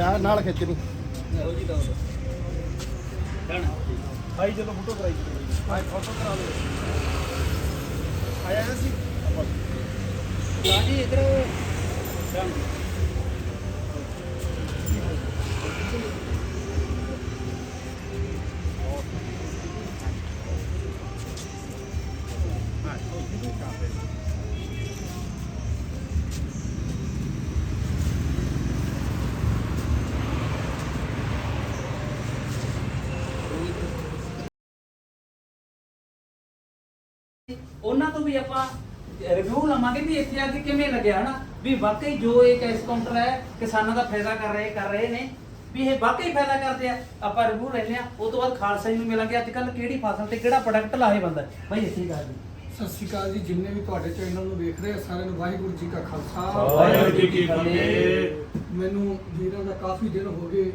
ਲੈ ਨਾਲ ਖਿੱਚ ਨਹੀਂ ਇਹੋ ਜੀ ਦੌੜ ਡਨ ਭਾਈ ਚਲੋ ਫੋਟੋ ਕਰਾਈ ਭਾਈ ਫੋਟੋ ਕਰਾ ਲਓ। ਆਇਆ ਸੀ? ਹਾਂਜੀ ਇਧਰ। ਡਨ ਉਹਨਾਂ ਤੋਂ ਵੀ ਆਪਾਂ ਰਿਵਿਊ ਲਵਾਂਗੇ ਵੀ ਇੱਥੇ ਆ ਕੇ ਕਿਵੇਂ ਲੱਗਿਆ ਹਨਾ? ਵੀ ਵਾਕਈ ਜੋ ਇਹ ਕੈਸ਼ ਕਾਊਂਟਰ ਹੈ ਕਿਸਾਨਾਂ ਦਾ ਫਾਇਦਾ ਕਰ ਰਹੇ ਕਰ ਰਹੇ ਨੇ। ਵੀ ਇਹ ਵਾਕਈ ਫਾਇਦਾ ਕਰਦੇ ਆ ਆਪਾਂ ਰਿਵਿਊ ਲੈਂਦੇ ਆ ਉਸ ਤੋਂ ਬਾਅਦ ਖਾਲਸਾ ਜੀ ਨੂੰ ਮਿਲਾਂਗੇ। ਅੱਜ ਕੱਲ ਕਿਹੜੀ ਫਸਲ ਤੇ ਕਿਹੜਾ ਪ੍ਰੋਡਕਟ ਲਾਹੇ ਬੰਦਾ ਭਾਈ ਇੱਥੇ ਗੱਲ ਜੀ। ਸਤਿ ਸ਼੍ਰੀ ਅਕਾਲ ਜੀ। ਜਿੰਨੇ ਵੀ ਤੁਹਾਡੇ ਚੈਨਲ ਨੂੰ ਵੇਖ ਰਹੇ ਆ ਸਾਰਿਆਂ ਨੂੰ ਵਾਹਿਗੁਰੂ ਜੀ ਕਾ ਖਾਲਸਾ। ਵਾਹਿਗੁਰੂ ਜੀ ਕੀ ਫਤਿਹ। ਮੈਨੂੰ ਵੀਰਾਂ ਦਾ ਕਾਫੀ ਦਿਨ ਹੋ ਗਏ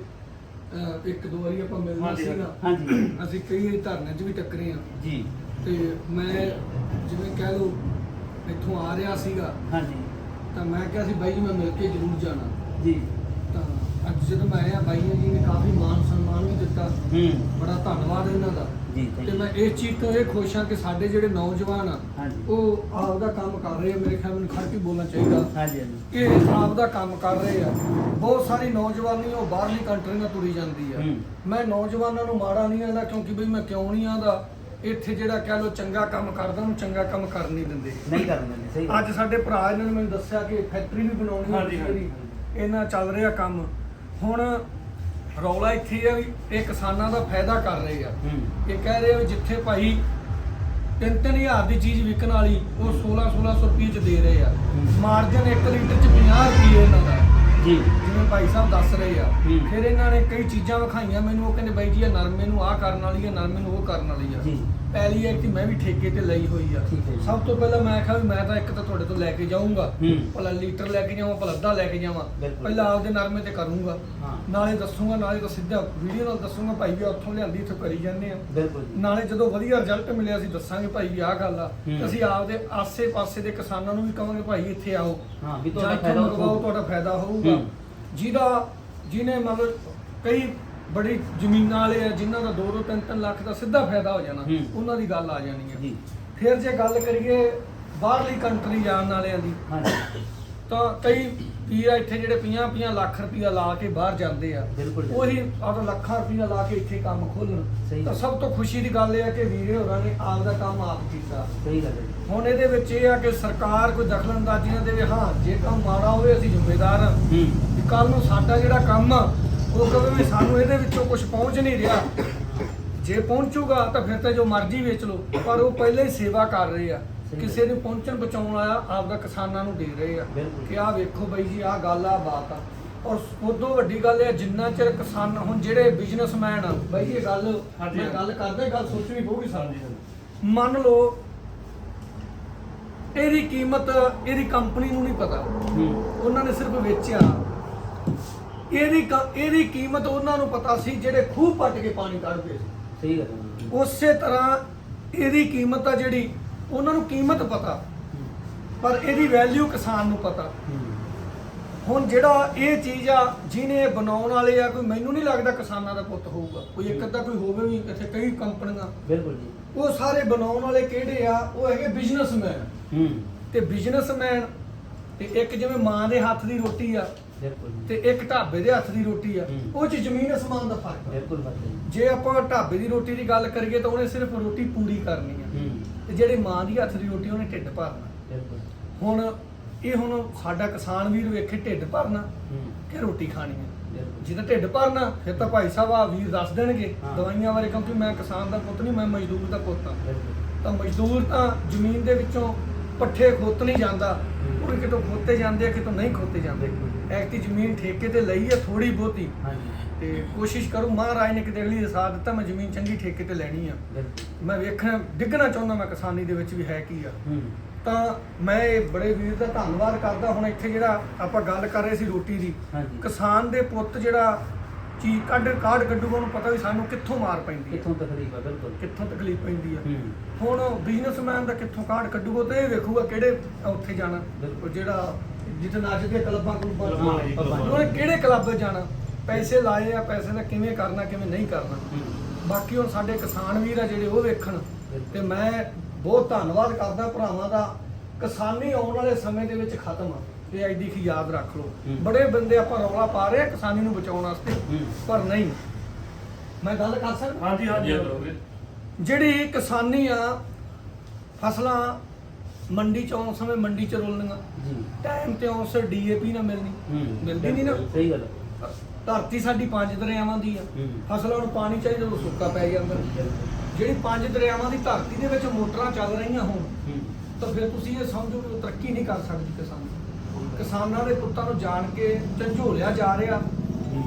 ਅਹ ਇੱਕ ਦੋ ਵਾਰੀ ਆਪਾਂ ਮਿਲਣਾ ਸੀਗਾ। ਹਾਂਜੀ। ਅਸੀਂ ਕਈ ਧਰਨੇ 'ਚ ਵੀ ਟੱਕਰੇ ਆ। ਜੀ। ਤੇ ਮੈਂ ਜਿਵੇਂ ਕਹਿ ਲਓ ਇੱਥੋਂ ਆ ਰਿਹਾ ਸੀਗਾ ਹਾਂਜੀ। ਤਾਂ ਮੈਂ ਕਿਹਾ ਸੀ ਬਾਈ ਜੀ ਮੈਂ ਮਿਲ ਕੇ ਜ਼ਰੂਰ ਜਾਣਾ। ਜੀ। ਤਾਂ ਅੱਜ ਜਦੋਂ ਮੈਂ ਆਇਆ ਬਾਈਆਂ ਜੀ ਨੇ ਕਾਫੀ ਮਾਨ ਸਨਮਾਨ ਵੀ ਦਿੱਤਾ। ਹੂੰ। ਬੜਾ ਧੰਨਵਾਦ ਇਹਨਾਂ ਦਾ। ਜੀ ਤੇ। ਮੈਂ ਇਸ ਚੀਜ਼ ਤੋਂ ਇਹ ਖੁਸ਼ ਹਾਂ ਕਿ ਸਾਡੇ ਜਿਹੜੇ ਨੌਜਵਾਨ ਆ। ਉਹ ਆਪਦਾ ਕੰਮ ਕਰ ਰਹੇ ਆ। ਮੇਰੇ ਖਿਆਲ ਮੈਨੂੰ ਖੜ ਕੇ ਬੋਲਣਾ ਚਾਹੀਦਾ। ਹਾਂਜੀ ਹਾਂਜੀ। ਇਹ ਆਪਦਾ ਕੰਮ ਕਰ ਰਹੇ ਆ। ਬਹੁਤ ਸਾਰੀ ਨੌਜਵਾਨੀ ਉਹ ਬਾਹਰਲੀ ਕੰਟਰੀ ਨਾਲ ਤੁਰੀ ਜਾਂਦੀ ਆ। ਮੈਂ ਨੌਜਵਾਨਾਂ ਨੂੰ ਮਾੜਾ ਨਹੀਂ ਆਂਦਾ ਕਿਉਂਕਿ ਬਈ ਮੈਂ ਕਿਉਂ ਨਹੀਂ ਆਂਦਾ? ਇੱਥੇ ਜਿਹੜਾ ਕਹਿ ਲੋ ਚੰਗਾ ਕੰਮ ਕਰਦਾ ਉਹਨੂੰ ਚੰਗਾ ਕੰਮ ਕਰਨ ਨਹੀਂ ਦਿੰਦੇ ਨਹੀਂ ਕਰਨ ਦਿੰਦੇ ਸਹੀ ਗੱਲ। ਅੱਜ ਸਾਡੇ ਭਰਾ ਇਹਨਾਂ ਨੇ ਮੈਨੂੰ ਦੱਸਿਆ ਕਿ ਫੈਕਟਰੀ ਵੀ ਬਣਾਉਣੀ ਹੈ ਹਾਂਜੀ, ਹਾਂਜੀ। ਇਹਨਾਂ ਚੱਲ ਰਿਹਾ ਕੰਮ ਹੁਣ ਰੌਲਾ ਇੱਥੇ ਆ ਵੀ ਇਹ ਕਿਸਾਨਾਂ ਦਾ ਫਾਇਦਾ ਕਰ ਰਹੇ ਆ ਹੂੰ ਇਹ ਕਹਿ ਰਹੇ ਆ ਵੀ ਜਿੱਥੇ ਭਾਈ ਤਿੰਨ ਤਿੰਨ ਹਜ਼ਾਰ ਦੀ ਚੀਜ਼ ਵਿਕਣ ਵਾਲੀ ਉਹ 16 1600 ਰੁਪਏ ਚ ਦੇ ਰਹੇ ਆ ਹੂੰ। ਮਾਰਜਨ 1 ਲੀਟਰ ਚ 50 ਰੁਪਏ ਜੀ। ਜਿਵੇਂ ਭਾਈ ਸਾਹਿਬ ਦੱਸ ਰਹੇ ਆ ਹੂੰ। ਫਿਰ ਇਹਨਾਂ ਨੇ ਕਈ ਚੀਜ਼ਾਂ ਵਿਖਾਈਆਂ ਮੈਨੂੰ ਉਹ ਕਹਿੰਦੇ ਬਾਈ ਜੀ ਇਹ ਨਰਮੇ ਨੂੰ ਆਹ ਕਰਨ ਵਾਲੀ ਆ ਨਰਮੇ ਨੂੰ ਉਹ ਕਰਨ ਵਾਲੀ ਆ। ਜੀ। ਪਹਿਲੀ ਹੈ ਕਿ ਮੈਂ ਵੀ ਠੇਕੇ ਤੇ ਲਈ ਹੋਈ ਆ ਠੀਕ ਹੈ ਜੀ। ਸਭ ਤੋਂ ਪਹਿਲਾਂ ਮੈਂ ਕਿਹਾ ਵੀ ਮੈਂ ਤਾਂ ਇੱਕ ਤਾਂ ਤੁਹਾਡੇ ਤੋਂ ਲੈ ਕੇ ਜਾਊਂਗਾ ਹੂੰ। ਭਲਾ ਲੀਟਰ ਲੈ ਕੇ ਜਾਵਾਂ ਭਲਾ ਅੱਧਾ ਲੈ ਕੇ ਜਾਵਾਂ ਬਿਲਕੁਲ। ਪਹਿਲਾਂ ਆਪਦੇ ਨਰਮੇ ਤੇ ਕਰੂੰਗਾ ਹਾਂ। ਨਾਲੇ ਦੱਸੂਗਾ ਨਾਲੇ ਤਾਂ ਸਿੱਧਾ ਵੀਡੀਓ ਨਾਲ ਦੱਸੂਗਾ ਭਾਈ ਵੀ ਉੱਥੋਂ ਲਿਆਂਦੀ ਇੱਥੋਂ ਕਰੀ ਜਾਂਦੇ ਆ ਬਿਲਕੁਲ ਜੀ ਨਾਲੇ ਜਦੋਂ ਵਧੀਆ ਰਿਜ਼ਲਟ ਮਿਲਿਆ ਅਸੀਂ ਦੱਸਾਂਗੇ ਭਾਈ ਵੀ ਆਹ ਗੱਲ ਆ ਹੂੰ। ਅਸੀਂ ਆਪਦੇ ਆਸੇ-ਪਾਸੇ ਦੇ ਕਿਸਾਨਾਂ ਨੂੰ ਵੀ ਕਹਾਂਗੇ ਭਾਈ ਇੱਥੇ ਆਓ ਹਾਂ ਵੀ ਜਾਂ ਤੁਹਾਡਾ ਇੱਥੋਂ ਫਾਇਦਾ ਮੰਗਵਾਓ ਹੋਊ। ਤੁਹਾਡਾ ਫਾਇਦਾ ਹੋਊਗਾ ਹੂੰ। ਜਿਹਦਾ ਜਿਹਨੇ ਮਤਲਬ ਕਈ ਬੜੀ ਜ਼ਮੀਨਾਂ ਵਾਲੇ ਆ ਜਿਨ੍ਹਾਂ ਦਾ 2-2 3-3 ਲੱਖ ਦਾ ਸਿੱਧਾ ਫਾਇਦਾ ਹੋ ਜਾਣਾ ਹੂੰ। ਉਹਨਾਂ ਦੀ ਗੱਲ ਆ ਜਾਣੀ ਜੀ ਫਿਰ ਜੇ ਗੱਲ ਕਰੀਏ ਬਾਹਰਲੀ ਕੰਟਰੀ ਜਾਣ ਵਾਲਿਆਂ ਦੀ ਹਾਂਜੀ ਤਾਂ ਕਈ ਆ ਇੱਥੇ ਜਿਹੜੇ 50-50 ਲੱਖ ਰੁਪਇਆ ਲਾ ਕੇ ਬਾਹਰ ਜਾਂਦੇ ਆ ਬਿਲਕੁਲ। ਉਹੀ ਆਪਦਾ ਲੱਖਾਂ ਰੁਪਇਆ ਲਾ ਕੇ ਇੱਥੇ ਕੰਮ ਖੋਲਣ ਤਾਂ। ਸਭ ਤੋਂ ਖੁਸ਼ੀ ਦੀ ਗੱਲ ਇਹ ਆ ਕਿ ਵੀਰੇ ਹੋਰਾਂ ਨੇ ਆਪਦਾ ਕੰਮ ਆਪ ਕੀਤਾ ਸਹੀ ਗੱਲ ਹੈ ਜੀ। ਹੁਣ ਇਹਦੇ ਵਿੱਚ ਇਹ ਆ ਕਿ ਸਰਕਾਰ ਕੋਈ ਦਖਲਅੰਦਾਜ਼ੀ ਨਾ ਦੇਵੇ ਹਾਂ ਜੇ ਕੰਮ ਮਾੜਾ ਹੋਵੇ ਅਸੀਂ ਜ਼ਿੰਮੇਦਾਰ ਹਾਂ ਹੂੰ ਕੱਲ ਨੂੰ ਸਾਡਾ ਜਿਹੜਾ ਕੰਮ ਆ ਉਹ ਕਹੇ ਵੀ ਸਾਨੂੰ ਇਹਦੇ ਵਿੱਚੋਂ ਕੁਝ ਪਹੁੰਚ ਨਹੀਂ ਰਿਹਾ। ਜੇ ਪਹੁੰਚੂਗਾ ਤਾਂ ਫਿਰ ਤਾਂ ਜੋ ਮਰਜ਼ੀ ਵੇਚ ਲਓ ਪਰ ਉਹ ਪਹਿਲਾਂ ਹੀ ਸੇਵਾ ਕਰ ਰਹੇ ਆ। ਕਿਸੇ ਨੂੰ ਪਹੁੰਚਣ ਬਚਾਉਣ ਵਾਲਾ ਆਪਦਾ ਕਿਸਾਨਾਂ ਨੂੰ ਦੇ ਰਹੇ ਆ। ਕਿ ਆਹ ਵੇਖੋ ਬਾਈ ਜੀ ਆਹ ਗੱਲ ਆ ਬਾਤ ਆ। ਔਰ ਉਦੋਂ ਵੱਡੀ ਗੱਲ ਇਹ ਜਿੰਨਾ ਚਿਰ ਕਿਸਾਨ ਹੁਣ ਜਿਹੜੇ ਬਿਜ਼ਨਸਮੈਨ ਆ ਬਾਈ ਇਹ ਗੱਲ ਮੈਂ। ਗੱਲ ਕਰਦਾ ਗੱਲ ਸੋਚਣੀ ਪਊਗੀ ਸਾਨੂੰ। ਮੰਨ ਲਓ ਇਹਦੀ ਕੀਮਤ ਇਹਦੀ ਕੰਪਨੀ ਨੂੰ ਨਹੀਂ ਪਤਾ। ਉਹਨਾਂ ਨੇ ਸਿਰਫ ਵੇਚਿਆ। ਇਹਦੀ ਕ- ਇਹਦੀ ਕੀਮਤ ਉਹਨਾਂ ਨੂੰ ਪਤਾ ਸੀ ਜਿਹੜੇ ਖੂਹ ਪੱਟ ਕੇ ਪਾਣੀ ਕੱਢਦੇ ਸੀ। ਸਹੀ ਗੱਲ ਹੈ। ਉਸੇ ਤਰ੍ਹਾਂ ਇਹਦੀ ਕੀਮਤ ਆ ਜਿਹੜੀ ਉਹਨਾਂ ਨੂੰ ਕੀਮਤ ਪਤਾ। ਪਰ ਇਹਦੀ ਵੈਲਿਊ ਕਿਸਾਨ ਨੂੰ ਪਤਾ। ਹੁਣ ਜਿਹੜਾ ਇਹ ਚੀਜ਼ ਆ ਜਿਹਨੇ ਇਹ ਬਣਾਉਣ ਵਾਲੇ ਆ ਕੋਈ ਮੈਨੂੰ ਨਹੀਂ ਲੱਗਦਾ ਕਿਸਾਨਾਂ ਦਾ ਪੁੱਤ ਹੋਊਗਾ। ਕੋਈ ਇੱਕ ਅੱਧਾ ਕੋਈ ਹੋਵੇ ਵੀ ਇੱਥੇ ਕਈ ਕੰਪਨੀਆਂ। ਬਿਲਕੁਲ ਜੀ। ਉਹ ਸਾਰੇ ਬਣਾਉਣ ਵਾਲੇ ਕਿਹੜੇ ਆ? ਉਹ ਹੈਗੇ ਬਿਜ਼ਨਸਮੈਨ ਹੂੰ। ਤੇ ਬਿਜ਼ਨਸਮੈਨ ਤੇ ਇੱਕ ਜਿਵੇਂ ਮਾਂ ਦੇ ਹੱਥ ਦੀ ਰੋਟੀ ਆ ਬਿਲਕੁਲ ਜੀ। ਤੇ ਇੱਕ ਢਾਬੇ ਦੇ ਹੱਥ ਦੀ ਰੋਟੀ ਆ ਹੂੰ। ਉਹ ਚ ਜ਼ਮੀਨ ਅਸਮਾਨ ਦਾ ਫ਼ਰਕ ਆ ਬਿਲਕੁਲ ਜੀ। ਜੇ ਆਪਾਂ ਢਾਬੇ ਦੀ ਰੋਟੀ ਦੀ ਗੱਲ ਕਰੀਏ ਤਾਂ ਉਹਨੇ ਸਿਰਫ ਰੋਟੀ ਪੂਰੀ ਕਰਨੀ ਆ ਹੂੰ ਤੇ ਜਿਹੜੀ ਮਾਂ ਦੀ ਹੱਥ ਦੀ ਰੋਟੀ ਉਹਨੇ ਢਿੱਡ ਭਰਨਾ ਬਿਲਕੁਲ ਹੁਣ ਇਹ ਹੁਣ ਸਾਡਾ ਕਿਸਾਨ ਵੀਰ ਵੇਖੇ ਢਿੱਡ ਭਰਨਾ ਹੂੰ ਕਿ ਰੋਟੀ ਖਾਣੀ ਆ ਬਿਲਕੁਲ ਜਿਹਦਾ ਢਿੱਡ ਭਰਨਾ ਫਿਰ ਤਾਂ ਭਾਈ ਸਾਹਿਬ ਆ ਵੀਰ ਦੱਸ ਦੇਣਗੇ ਹਾਂ। ਦਵਾਈਆਂ ਬਾਰੇ ਕਿਉਂਕਿ ਮੈਂ ਕਿਸਾਨ ਦਾ ਪੁੱਤ ਨਹੀਂ ਮੈਂ ਮਜ਼ਦੂਰ ਦਾ ਪੁੱਤ ਆ ਬਿਲਕੁਲ ਤਾਂ ਮਜ਼ਦੂਰ ਤਾਂ ਜ਼ਮੀਨ ਦੇ ਵਿੱਚੋਂ ਪੱਠੇ ਖੋਤ ਨਹੀਂ ਜਾਂਦਾ। ਉਹ ਕਿਤੋਂ ਖੋਤੇ ਜਾਂਦੇ ਆ ਕਿਤੋਂ ਨਹੀਂ ਖੋਤੇ ਜਾਂਦੇ ਬਿਲਕੁਲ। ਐਕਟੀ ਜ਼ਮੀਨ ਠੇਕੇ ਤੇ ਲਈ ਹੈ ਥੋੜੀ ਬਹੁਤੀ। ਹਾਂਜੀ। ਤੇ ਕੋਸ਼ਿਸ਼ ਕਰੂੰ ਮਹਾਰਾਜ ਨੇ ਕਿਤੇ ਅਗਲੀ ਸਾਥ ਦਿੱਤਾ ਮੈਂ ਜ਼ਮੀਨ ਚੰਗੀ ਠੇਕੇ ਤੇ ਲੈਣੀ ਆ। ਮੈਂ ਵੇਖਣਾ ਡਿੱਗਣਾ ਚਾਹੁੰਦਾ ਮੈਂ ਕਿਸਾਨੀ ਦੇ ਵਿੱਚ ਵੀ ਹੈ ਕੀ ਆ। ਹੂੰ। ਤਾਂ ਮੈਂ ਇਹ ਬੜੇ ਵੀਰ ਦਾ ਧੰਨਵਾਦ ਕਰਦਾ ਹੁਣ ਇੱਥੇ ਜਿਹੜਾ ਆਪਾਂ ਗੱਲ ਕਰ ਰਹੇ ਸੀ ਰੋਟੀ ਦੀ। ਹਾਂਜੀ। ਕਿਸਾਨ ਦੇ ਪੁੱਤ ਜਿਹੜਾ ਚੀ ਕੱਢ ਕਾਢ ਕੱਢੂਗਾ ਉਹਨੂੰ ਪਤਾ ਵੀ ਸਾਨੂੰ ਕਿੱਥੋਂ ਮਾਰ ਪੈਂਦੀ ਹੈ ਕਿੱਥੋਂ ਤਕਲੀਫ ਹੈ ਬਿਲਕੁਲ। ਕਿੱਥੋਂ ਤਕਲੀਫ ਪੈਂਦੀ ਆ। ਹੂੰ। ਹੁਣ ਬਿਜ਼ਨਸਮੈਨ ਦਾ ਕਿੱਥੋਂ ਕਾਢ ਕੱਢੂਗਾ ਤੇ ਇਹ ਵੇਖੂਗਾ ਕਿਹੜੇ ਉੱਥੇ ਜਾਣਾ। ਬਿਲਕੁਲ। ਜਿਹੜਾ ਜਿੱਥੇ ਨੱਚਦੇ ਕਲੱਬਾਂ ਕਲੁੱਬਾਂ ਕਲੱਬਾਂ, ਜੀ, ਕਲੱਬਾਂ। ਉਹਨੇ ਕਿਹੜੇ ਕਲੱਬ ਜਾਣਾ? ਪੈਸੇ ਲਾਏ ਆ ਪੈਸੇ ਦਾ ਕਿਵੇਂ ਕਰਨਾ ਕਿਵੇਂ ਨਹੀਂ ਕਰਨਾ। ਬਾਕੀ ਹੁਣ ਸਾਡੇ ਕਿਸਾਨ ਵੀਰ ਆ ਜਿਹੜੇ ਉਹ ਵੇਖਣ। ਤੇ ਮੈਂ ਬਹੁਤ ਧੰਨਵਾਦ ਕਰਦਾ ਭਰਾਵਾਂ ਦਾ। ਕਿਸਾਨੀ ਆਉਣ ਵਾਲੇ ਸਮੇਂ ਦੇ ਵਿੱਚ ਖਤਮ ਆ। ਇਹ ਐਡੀ ਕੀ ਯਾਦ ਰੱਖ ਲਓ। ਹੂੰ। ਬੜੇ ਬੰਦੇ ਆਪਾਂ ਰੌਲਾ ਪਾ ਰਹੇ ਆ ਕਿਸਾਨੀ ਨੂੰ ਬਚਾਉਣ ਵਾਸਤੇ। ਹੂੰ। ਪਰ ਨਹੀਂ। ਮੈਂ ਗੱਲ ਕਰ ਸਕਦਾ? ਹਾਂਜੀ ਹਾਂਜੀ। ਜਿਹੜੀ ਕਿਸਾਨੀ ਆ ਫਸਲਾਂ ਮੰਡੀ ਚ ਆਉਣ ਸਮੇਂ ਮੰਡੀ ਚ ਰੋਲਣੀਆਂ। ਜੀ। ਟਾਈਮ ਤੇ ਆਉਣ ਸੇ ਡੀਏਪੀ ਨਾ ਮਿਲਣੀ। ਮਿਲਦੀ ਨਹੀਂ ਨਾ। ਸਹੀ ਗੱਲ ਧਰਤੀ ਸਾਡੀ ਪੰਜ ਦਰਿਆਵਾਂ ਦੀ ਆ। ਫਸਲਾਂ ਨੂੰ ਪਾਣੀ ਚਾਹੀਦਾ ਉਹ ਸੁੱਕਾ ਪੈ ਜਾਂਦਾ ਜਿਹੜੀ ਪੰਜ ਦਰਿਆਵਾਂ ਦੀ ਧਰਤੀ ਦੇ ਵਿੱਚ ਮੋਟਰਾਂ ਚੱਲ ਰਹੀਆਂ ਹੋਣ ਤਾਂ ਫਿਰ ਤੁਸੀਂ ਇਹ ਸਮਝੋ ਕਿ ਤਰੱਕੀ ਨਹੀਂ ਕਰ ਸਕਦੀ ਕਿਸਾਨ। ਕਿਸਾਨਾਂ ਦੇ ਪੁੱਤਾਂ ਨੂੰ ਜਾਣ ਕੇ ਝੰਜੋਲਿਆ ਜਾ ਰਿਹਾ।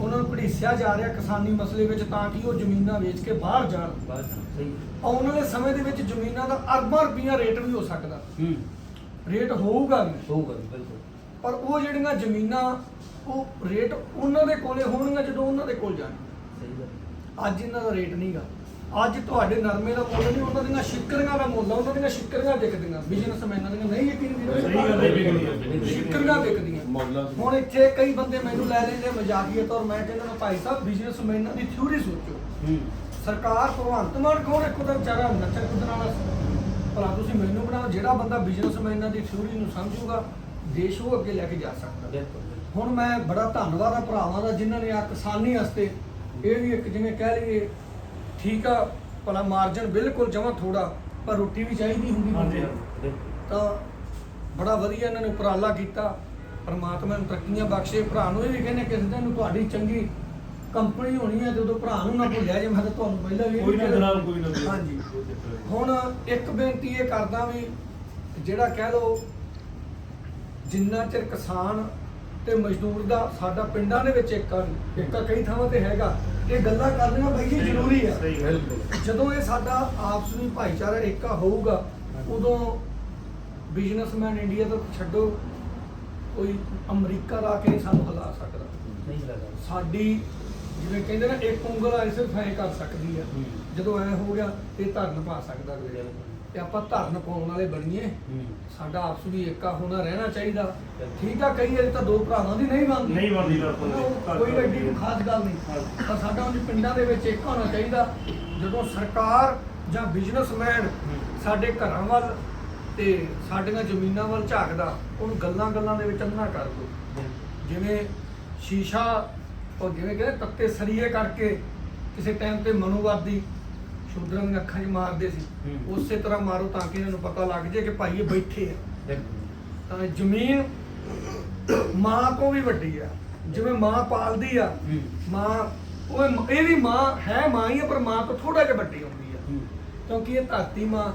ਉਹਨਾਂ ਨੂੰ ਘੜੀਸਿਆ ਜਾ ਰਿਹਾ ਕਿਸਾਨੀ ਮਸਲੇ ਵਿੱਚ ਤਾਂ ਕਿ ਉਹ ਜ਼ਮੀਨਾਂ ਵੇਚ ਕੇ ਬਾਹਰ ਜਾਣ। ਬਸ ਸਹੀ। ਆਉਣ ਵਾਲੇ ਸਮੇਂ ਦੇ ਵਿੱਚ ਜ਼ਮੀਨਾਂ ਦਾ ਅਰਬਾਂ ਰੁਪਈਆ ਰੇਟ ਵੀ ਹੋ ਸਕਦਾ। ਹੂੰ। ਰੇਟ ਹੋਊਗਾ ਵੀ। ਹੋਊਗਾ ਜੀ, ਬਿਲਕੁਲ। ਪਰ ਉਹ ਜਿਹੜੀਆਂ ਜ਼ਮੀਨਾਂ ਉਹ ਰੇਟ ਉਹਨਾਂ ਦੇ ਕੋਲੇ ਹੋਣਗੀਆਂ ਜਦੋਂ ਉਹਨਾਂ ਦੇ ਕੋਲ ਜਾਣ। ਸਹੀ ਗੱਲ। ਅੱਜ ਇਹਨਾਂ ਦਾ ਰੇਟ ਨਹੀਂਗਾ। ਅੱਜ ਤੁਹਾਡੇ ਨਰਮੇ ਦਾ ਮੁੱਲ ਨਹੀਂ ਉਹਨਾਂ ਦੀਆਂ ਸ਼ਿਕਰੀਆਂ ਦਾ ਮੁੱਲ ਆ ਉਹਨਾਂ ਦੀਆਂ ਸ਼ਿਕਰੀਆਂ ਵਿਕਦੀਆਂ। ਬਿਜ਼ਨਸਮੈਨਾਂ ਦੀਆਂ ਨਹੀਂ ਯਕੀਨ ਵੀਰੋ ਸਹੀ ਗੱਲ ਹੈ, ਵਿਕਦੀਆਂ। ਸ਼ਿਕਰੀਆਂ ਵਿਕਦੀਆਂ। ਹੁਣ ਇੱਥੇ ਕਈ ਬੰਦੇ ਮੈਨੂੰ ਲੈ ਲੈਂਦੇ ਮਜ਼ਾਕੀਏ ਤੌਰ ਮੈਂ ਕਹਿੰਦਾ ਨਾ ਭਾਈ ਸਾਹਿਬ ਬਿਜ਼ਨਸਮੈਨਾਂ ਦੀ ਥਿਊਰੀ ਸੋਚੋ। ਸਰਕਾਰ ਭਗਵੰਤ ਮਾਨ ਕੌਣ ਇੱਕ ਉਹਦਾ ਵਿਚਾਰਾ ਨੱਚਣ ਕੁੱਦਣ ਵਾਲਾ। ਭਲਾ ਤੁਸੀਂ ਮੈਨੂੰ ਬਣਾਓ ਜਿਹੜਾ ਬੰਦਾ ਬਿਜ਼ਨਸਮੈਨਾਂ ਦੀ ਥਿਊਰੀ ਨੂੰ ਸਮਝੂਗਾ ਦੇਸ਼ ਉਹ ਅੱਗੇ ਲੈ ਕੇ ਜਾ ਸਕਦਾ। ਹੁਣ ਮੈਂ ਬੜਾ ਧੰਨਵਾਦ ਆ ਭਰਾਵਾਂ ਦਾ ਜਿਨ੍ਹਾਂ ਨੇ ਆ ਕਿਸਾਨੀ ਵਾਸਤੇ ਇਹ ਵੀ ਇੱਕ ਜਿਵੇਂ ਕਹਿ ਲਈਏ ਠੀਕ ਆ ਭਲਾ ਮਾਰਜਨ ਬਿਲਕੁਲ ਜਮਾ ਥੋੜਾ ਪਰ ਰੋਟੀ ਵੀ ਚਾਹੀਦੀ ਹੁੰਦੀ। ਬਿਲਕੁਲ ਤਾਂ ਬੜਾ ਵਧੀਆ ਇਹਨਾਂ ਨੇ ਉਪਰਾਲਾ ਕੀਤਾ ਪਰਮਾਤਮਾ ਨੂੰ ਤਰੱਕੀਆਂ ਬਖਸ਼ੇ ਭਰਾ ਨੂੰ ਇਹ ਵੀ ਕਹਿੰਦੇ ਕਿਸੇ ਦਿਨ ਨੂੰ ਤੁਹਾਡੀ ਚੰਗੀ ਕੰਪਨੀ ਹੋਣੀ ਹੈ ਉਦੋਂ ਭਰਾ ਨੂੰ ਨਾ ਭੁੱਲਿਆ ਜੇ ਮੈਂ ਤਾਂ ਤੁਹਾਨੂੰ ਪਹਿਲਾਂ ਵੀ ਕੋਈ ਨਾ। ਜਨਾਬ, ਕੋਈ ਨਾ। ਹਾਂਜੀ ਹੁਣ ਇੱਕ ਬੇਨਤੀ ਇਹ ਕਰਦਾ ਵੀ ਜਿਹੜਾ ਕਹਿ ਲਓ ਜਿੰਨਾ ਚਿਰ ਕਿਸਾਨ ਤੇ ਮਜ਼ਦੂਰ ਦਾ ਸਾਡਾ ਪਿੰਡਾਂ ਦੇ ਵਿੱਚ ਏਕਾ ਨਹੀਂ ਏਕਾ ਕਈ ਥਾਵਾਂ ਤੇ ਹੈਗਾ ਇਹ ਗੱਲਾਂ ਕਰਨੀਆਂ ਬਈ ਇਹ ਜ਼ਰੂਰੀ ਆ ਸਹੀ ਗੱਲ ਹੈ। ਜਦੋਂ ਇਹ ਸਾਡਾ ਆਪਸ ਵਿੱਚ ਭਾਈਚਾਰਾ ਏਕਾ ਹੋਊਗਾ ਉਦੋਂ ਬਿਜ਼ਨਸਮੈਨ ਇੰਡੀਆ ਤੋਂ ਛੱਡੋ ਕੋਈ ਅਮਰੀਕਾ ਦਾ ਕੇ ਨਹੀਂ ਸਾਨੂੰ ਹਿਲਾ ਸਕਦਾ ਸਾਡੀ ਜਿਵੇਂ ਕਹਿੰਦੇ ਨਾ ਇੱਕ ਉਂਗਲ ਆ ਸਿਰਫ ਐ ਕਰ ਸਕਦੀ ਆ ਹੂੰ। ਜਦੋਂ ਐ ਹੋ ਗਿਆ ਇਹ ਧਰਨ ਪਾ ਸਕਦਾ ਅਗਲੇ ਨੂੰ। ਤੇ ਆਪਾਂ ਧਰਨ ਪਾਉਣ ਵਾਲੇ ਬਣੀਏ। ਸਾਡਾ ਆਪਸ ਵਿੱਚ ਏਕਾ ਹੋਣਾ ਰਹਿਣਾ ਚਾਹੀਦਾ। ਠੀਕ ਆ ਕਈ ਵਾਰੀ ਤਾਂ ਦੋ ਭਰਾਵਾਂ ਦੀ ਨਹੀਂ ਬਣਦੀ। ਨਹੀਂ ਬਣਦੀ ਉਹ ਕੋਈ ਐਡੀ ਖਾਸ ਗੱਲ ਨਹੀਂ। ਪਰ ਸਾਡਾ ਉਹ ਪਿੰਡਾਂ ਦੇ ਵਿੱਚ ਏਕਾ ਹੋਣਾ ਚਾਹੀਦਾ। ਜਦੋਂ ਸਰਕਾਰ ਜਾਂ ਬਿਜ਼ਨਸਮੈਨ ਸਾਡੇ ਘਰਾਂ ਵੱਲ ਤੇ ਸਾਡੀਆਂ ਜ਼ਮੀਨਾਂ ਵੱਲ ਝਾਕਦਾ ਉਹਨੂੰ ਗੱਲਾਂ ਗੱਲਾਂ ਦੇ ਵਿੱਚ ਅੰਨਾ ਕਰ ਦੋ। ਜਿਵੇਂ ਸ਼ੀਸ਼ਾ ਉਹ ਜਿਵੇਂ ਕਹਿੰਦੇ ਤੱਤੇ ਸਰੀਏ ਕਰਕੇ ਕਿਸੇ ਟਾਈਮ ਤੇ ਮਨੋਵਾਦੀ ਸ਼ੂਦਰਾਂ ਦੀਆਂ ਅੱਖਾਂ 'ਚ ਮਾਰਦੇ ਸੀ। ਹੂੰ। ਉਸੇ ਤਰ੍ਹਾਂ ਮਾਰੋ ਤਾਂ ਕਿ ਇਹਨਾਂ ਨੂੰ ਪਤਾ ਲੱਗ ਜਾਏ ਕਿ ਭਾਈ ਇਹ ਬੈਠੇ ਆ। ਬਿਲਕੁਲ। ਤਾਂ ਜ਼ਮੀਨ ਮਾਂ ਤੋਂ ਵੀ ਵੱਡੀ ਆ। ਜਿਵੇਂ ਮਾਂ ਪਾਲਦੀ ਆ ਹੂੰ। ਮਾਂ ਉਹ ਮ- ਇਹ ਵੀ ਮਾਂ ਹੈ ਮਾਂ ਹੀ ਆ ਪਰ ਮਾਂ ਤੋਂ ਥੋੜਾ ਜਿਹਾ ਵੱਡੀ ਹੁੰਦੀ ਆ। ਹੂੰ। ਕਿਉਂਕਿ ਇਹ ਧਰਤੀ ਮਾਂ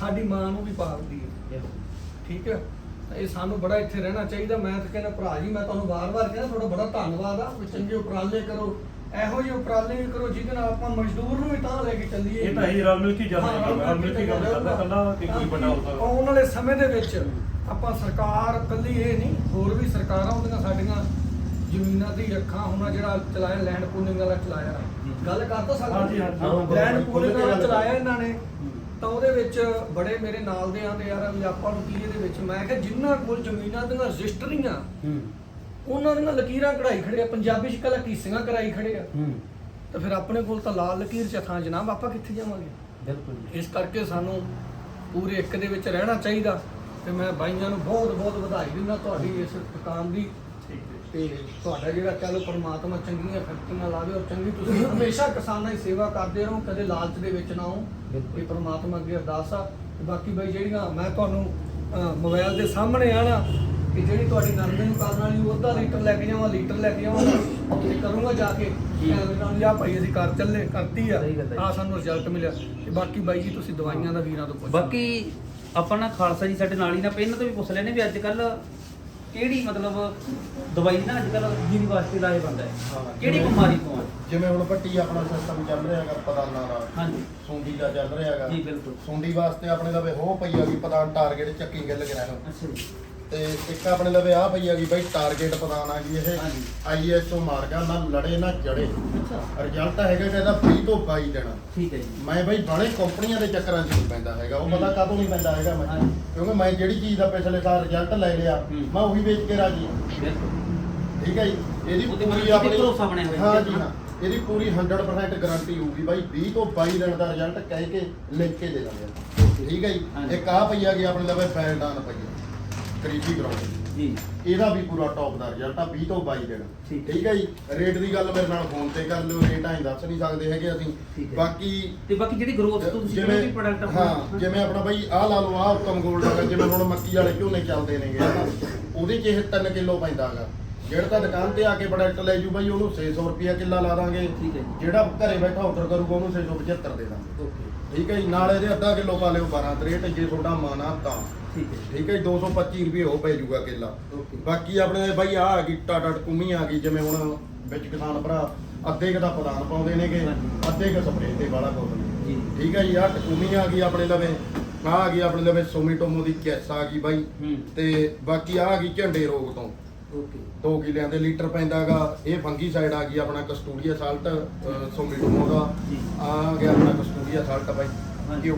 ਸਾਡੀ ਮਾਂ ਨੂੰ ਵੀ ਪਾਲਦੀ ਬਿਲਕੁਲ ਠੀਕ ਹੈ ਤਾਂ ਇਹ ਸਾਨੂੰ ਬੜਾ ਇੱਥੇ ਰਹਿਣਾ ਚਾਹੀਦਾ। ਮੈਂ ਤਾਂ ਕਹਿੰਦਾ ਭਰਾ ਜੀ ਮੈਂ ਤੁਹਾਨੂੰ ਵਾਰ-ਵਾਰ ਕਹਿੰਦਾ ਤੁਹਾਡਾ ਬੜਾ ਧੰਨਵਾਦ ਆ। ਵੀ ਚੰਗੇ ਉਪਰਾਲੇ ਕਰੋ। ਇਹੋ ਜਿਹੇ ਉਪਰਾਲੇ ਵੀ ਕਰੋ ਜਿਹਦੇ ਨਾਲ ਆਪਾਂ ਮਜ਼ਦੂਰ ਨੂੰ ਵੀ ਤਾਂ ਲੈ ਕੇ ਚੱਲੀਏ। ਇਹ ਤਾਂ ਹੀ ਰਲ ਮਿਲ ਕੇ ਹਾਂ, ਕੰਮ ਰਲ ਮਿਲ ਕੇ ਕੰਮ ਕਰਦਾ ਕੱਲਾ ਕਿ ਕੋਈ ਵੱਡਾ ਹੋ ਸਕਦਾ ਆਉਣ ਵਾਲੇ ਸਮੇਂ ਦੇ ਵਿੱਚ ਆਪਾਂ ਸਰਕਾਰ ਕੱਲੀ ਇਹ ਨਹੀਂ ਹੋਰ ਵੀ ਸਰਕਾਰਾਂ ਹੁੰਦੀਆਂ ਸਾਡੀਆਂ ਜ਼ਮੀਨਾਂ ਦੀ ਰੱਖਾਂ ਹੋਣਾ ਜਿਹੜਾ ਚਲਾਇਆ ਲੈਂਡ ਪੂਲਿੰਗ ਵਾਲਾ ਚਲਾਇਆ। ਗੱਲ ਕਰ ਤਾਂ ਹਾਂਜੀ, ਹਾਂਜੀ। ਸਕਦੇ ਲੈਂਡ ਪੂਲਿੰਗ ਵਾਲਾ ਚਲਾਇਆ ਇਹਨਾਂ ਨੇ। ਹੂੰ। ਤਾਂ ਉਹਦੇ ਵਿੱਚ ਬੜੇ ਮੇਰੇ ਨਾਲ ਦੇ ਆਂਦੇ ਯਾਰ ਆਪਾਂ ਨੂੰ ਕੀ ਇਹਦੇ ਵਿੱਚ ਮੈਂ ਕਿਹਾ ਜਿਨ੍ਹਾਂ ਕੋਲ ਜ਼ਮੀਨਾਂ ਦੀਆਂ ਰਜਿਸਟਰੀਆਂ ਹੂੰ। ਉਹਨਾਂ ਦੀਆਂ ਲਕੀਰਾਂ ਕਢਾਈ ਖੜੇ ਆ ਪੰਜਾਬੀ ਚ ਕਲਾ ਕੀਸੀਆਂ ਕਰਾਈ ਖੜੇ ਆ। ਹੂੰ। ਤਾਂ ਫਿਰ ਆਪਣੇ ਕੋਲ ਤਾਂ ਲਾਲ ਲਕੀਰ ਚ ਥਾਂ ਜਨਾਬ ਆਪਾਂ ਕਿੱਥੇ ਜਾਵਾਂਗੇ? ਬਿਲਕੁਲ ਜੀ। ਇਸ ਕਰਕੇ ਸਾਨੂੰ ਪੂਰੇ ਇੱਕ ਦੇ ਵਿੱਚ ਰਹਿਣਾ ਚਾਹੀਦਾ ਤੇ ਮੈਂ ਬਾਈਆਂ ਨੂੰ ਬਹੁਤ ਬਹੁਤ ਵਧਾਈ ਦਿੰਦਾ ਤੁਹਾਡੀ ਇਸ ਦੁਕਾਨ ਦੀ। ਤੇ ਤੁਹਾਡਾ ਜਿਹੜਾ ਕਹ ਲਓ ਪਰਮਾਤਮਾ ਚੰਗੀਆਂ ਫੈਕਟਰੀਆਂ ਲਾਵੇ ਔਰ ਚੰਗੀ ਤੁਸੀਂ ਹਮੇਸ਼ਾ ਕਿਸਾਨਾਂ ਦੀ ਸੇਵਾ ਕਰਦੇ ਰਹੋ ਕਦੇ ਲਾਲਚ ਦੇ ਵਿੱਚ ਨਾ ਆਓ ਬਿਲਕੁਲ। ਇਹ ਪਰਮਾਤਮਾ ਅੱਗੇ ਅਰਦਾਸ ਆ। ਤੇ ਬਾਕੀ ਬਾਈ ਜਿਹੜੀਆਂ ਮੈਂ ਤੁਹਾਨੂੰ ਅਹ, ਮੋਬਾਈਲ ਦੇ ਸਾਹਮਣੇ ਆਣਾ ਕਿ ਜਿਹੜੀ ਤੁਹਾਡੀ ਨਰਮੇ ਨੂੰ ਕਰਨ ਵਾਲੀ ਉਹ ਅੱਧਾ ਲੀਟਰ ਲੈ ਕੇ ਜਾਵਾਂ ਲੀਟਰ ਲੈ ਕੇ ਜਾਵਾਂ ਤੇ ਕਰੂੰਗਾ ਜਾ ਕੇ? ਨਾਲ ਲਿਆ ਭਾਈ ਅਸੀਂ ਕਰ ਚੱਲੇ ਕਰਤੀ ਆ। ਆ ਸਾਨੂੰ ਰਿਜ਼ਲਟ ਮਿਲਿਆ। ਤੇ ਬਾਕੀ ਬਾਈ ਜੀ ਤੁਸੀਂ ਦਵਾਈਆਂ ਦਾ ਵੀਰਾਂ ਤੋਂ ਪੁੱਛੋ। ਬਾਕੀ ਆਪਾਂ ਨਾ ਖਾਲਸਾ ਜੀ ਸਾਡੇ ਨਾਲ ਹੀ ਨਾ ਪਹਿਲਾਂ ਤੋਂ ਵੀ ਪੁੱਛ ਲੈਣੇ ਵੀ ਅੱਜ ਕੱਲ ਕਿਹੜੀ ਮਤਲਬ ਦਵਾਈ ਨਾ ਅੱਜ ਕੱਲ ਯੂਨੀਵਰਸਿਟੀ ਦਾ ਇਹ ਬੰਦਾ ਹੈ। ਕਿਹੜੀ ਬਿਮਾਰੀ ਤੋਂ ਹੈ? ਜਿਵੇਂ ਹੁਣ ਪੱਟੀ ਆਪਣਾ ਸਿਸਟਮ ਚੱਲ ਰਿਹਾ ਹੈਗਾ ਪਦਾਨਾਂ ਦਾ ਹਾਂਜੀ। ਸੁੰਡੀ ਦਾ ਚੱਲ ਰਿਹਾ ਹੈਗਾ। ਜੀ ਬਿਲਕੁਲ। ਸੁੰਡੀ ਵਾਸਤੇ ਆਪਣੇ ਲਵੇ ਹੋ ਪਈ ਹੈਗੀ ਪਦਾਨ ਟਾਰਗੇਟ ਚੱਕੀ ਗਿੱਲ ਗ੍ਰਹਿ ਅੱਛਾ ਜੀ। ਤੇ ਇੱਕ ਆਪਣੇ ਲਵੇ ਆ ਪਈ ਹੈਗੀ ਬਈ ਟਾਰਗੇਟ ਪਦਾਨ ਆ ਗਈ ਇਹ ਹਾਂਜੀ। ਆਈਐਸਓ ਮਾਰ ਗਿਆ ਨਾ ਲੜੇ ਨਾ ਜੜੇ। ਅੱਛਾ। ਰਿਜ਼ਲਟ ਹੈਗਾ ਕਿ ਇਹਦਾ 20 ਤੋਂ 22 ਦੇਣਾ। ਠੀਕ ਹੈ ਜੀ। ਮੈਂ ਬਈ ਬੜੇ ਕੰਪਨੀਆਂ ਦੇ ਚੱਕਰਾਂ 'ਚ ਨਹੀਂ ਪੈਂਦਾ ਹੈਗਾ ਉਹ ਪਤਾ ਕਾਹਤੋਂ ਨਹੀਂ ਪੈਂਦਾ ਹੈਗਾ ਮੈਂ। ਹਾਂਜੀ। ਕਿਉਂਕਿ ਮੈਂ ਜਿਹੜੀ ਚੀਜ਼ ਦਾ ਪਿਛਲੇ ਸਾਲ ਰਿਜ਼ਲਟ ਲੈ ਲਿਆ ਹੂੰ। ਮੈਂ ਉਹੀ ਵੇਚ ਕੇ ਰਾਜੀ ਹਾਂ। ਬਿਲਕੁਲ। ਠੀਕ ਹੈ ਜੀ? ਇਹਦੀ ਉਹਦੇ ਪੂਰੀ ਆਪਣੀ ਭਰੋਸਾ ਬਣਿਆ ਹੋਇਆ। ਹਾਂ ਜੀ। ਹਾਂ। ਇਹਦੀ ਪੂਰੀ 100% ਗਾਰੰਟੀ ਹੋਊਗੀ ਬਾਈ 20 ਤੋਂ 22 ਦਿਨ ਦਾ ਰਿਜ਼ਲਟ ਕਹਿ ਕੇ ਲਿਖ ਕੇ ਦੇ ਦਾਂਗੇ। ਠੀਕ ਹੈ ਜੀ? ਹਾਂਜੀ। ਇੱਕ ਆ ਪਈ ਆ ਗਈ ਆਪਣੇ ਲਵੇ ਫੈਲਡਾਨ ਪਈ ਆ ਕਰੀਬੀ ਗਰਾਉਂਡ ਜੀ। ਇਹਦਾ ਵੀ ਪੂਰਾ ਟੌਪ ਦਾ ਰਿਜ਼ਲਟ ਆ 20 ਤੋਂ 22 ਦਿਨ। ਠੀਕ ਹੈ। ਠੀਕ ਹੈ ਜੀ? ਰੇਟ ਦੀ ਗੱਲ ਮੇਰੇ ਨਾਲ ਫੋਨ ਤੇ ਕਰ ਲਿਓ ਰੇਟ ਆਂ ਦੱਸ ਨਹੀਂ ਸਕਦੇ ਹੈਗੇ ਅਸੀਂ। ਠੀਕ ਹੈ। ਬਾਕੀ ਤੇ ਬਾਕੀ ਜਿਹੜੀ ਗਰੋਥ ਤੋਂ ਤੁਸੀਂ ਜਿਵੇਂ ਪ੍ਰੋਡਕਟ ਹਾਂ ਜਿਵੇਂ ਆਪਣਾ ਬਾਈ ਆਹ ਲਾ ਲਓ ਆਹ ਉੱਤਮ ਗੋਲਡ ਹੈਗਾ ਜਿਵੇਂ ਹੁਣ ਮੱਕੀ ਵਾਲੇ ਝੋਨੇ ਚੱਲਦੇ ਨੇਗੇ ਹਨਾ, ਉਹਦੇ ਚ ਇਹ 3 ਕਿਲੋ ਪੈਂਦਾ ਹੈਗਾ। ਜਿਹੜਾ ਤਾਂ ਦੁਕਾਨ ਤੇ ਆ ਕੇ ਪ੍ਰੋਡਕਟ ਲੈ ਜੂ ਬਾਈ ਉਹਨੂੰ 600 ਰੁਪਿਆ ਕਿੱਲਾ ਲਾ ਦਾਂਗੇ। ਠੀਕ ਹੈ ਜੀ। ਜਿਹੜਾ ਘਰੇ ਬੈਠਾ ਆਰਡਰ ਕਰੂਗਾ ਉਹਨੂੰ 675 ਦੇ ਦਾਂਗੇ। ਓਕੇ। ਠੀਕ ਹੈ ਜੀ? ਨਾਲ ਇਹਦੇ ਅੱਧਾ ਕਿਲੋ ਪਾ ਲਿਓ 12 63 ਜੇ ਤੁਹਾਡਾ ਮਨ ਆ ਤਾਂ। ਠੀਕ ਹੈ। ਠੀਕ ਹੈ ਜੀ 225 ਰੁਪਏ ਉਹ ਪੈ ਜੂਗਾ ਕਿੱਲਾ। ਬਾਕੀ ਆਪਣੇ ਬਾਈ ਆ ਆ ਗਈ ਟਾਟਾ ਟਕੂਮੀ ਆ ਗਈ ਜਿਵੇਂ ਹੁਣ ਵਿੱਚ ਕਿਸਾਨ ਭਰਾ ਅੱਧੇ ਕੁ ਦਾ ਪ੍ਰਦਾਨ ਪਾਉਂਦੇ ਨੇਗੇ ਹਾਂਜੀ। ਅੱਧੇ ਕ ਸਪਰੇਅ ਤੇ ਵਾਲਾ ਪਾਉਂਦੇ ਜੀ। ਠੀਕ ਹੈ ਜੀ ਆ ਟਕੂਮੀ ਆ ਗਈ ਆਪਣੇ ਲਵੇ ਆ ਆ ਗਈ ਆਪਣੇ ਲਵੇ ਸੋਮੀਟੋਮੋ ਦੀ ਕੈਸ ਆ ਗਈ ਬਾਈ। ਹੂੰ। ਤੇ ਬਾਕੀ ਆ ਆ ਗਈ ਝੰਡੇ ਰੋਗ ਤੋਂ। ਓਕੇ। 2 ਕਿਲਿਆਂ ਦੇ ਲੀਟਰ ਪੈਂਦਾਗਾ ਇਹ ਫੰਗੀ ਸਾਈਡ ਆ ਗਈ ਆਪਣਾ ਕਸਟੂਡੀਆ ਸਾਲਟ ਸੋਮੀਟੋਮੋ ਦਾ। ਜੀ। ਆ ਗਿਆ ਆਪਣਾ ਕਸਟੂਡੀਆ ਸਾਲਟ ਬਾਈ। ਹਾਂਜੀ।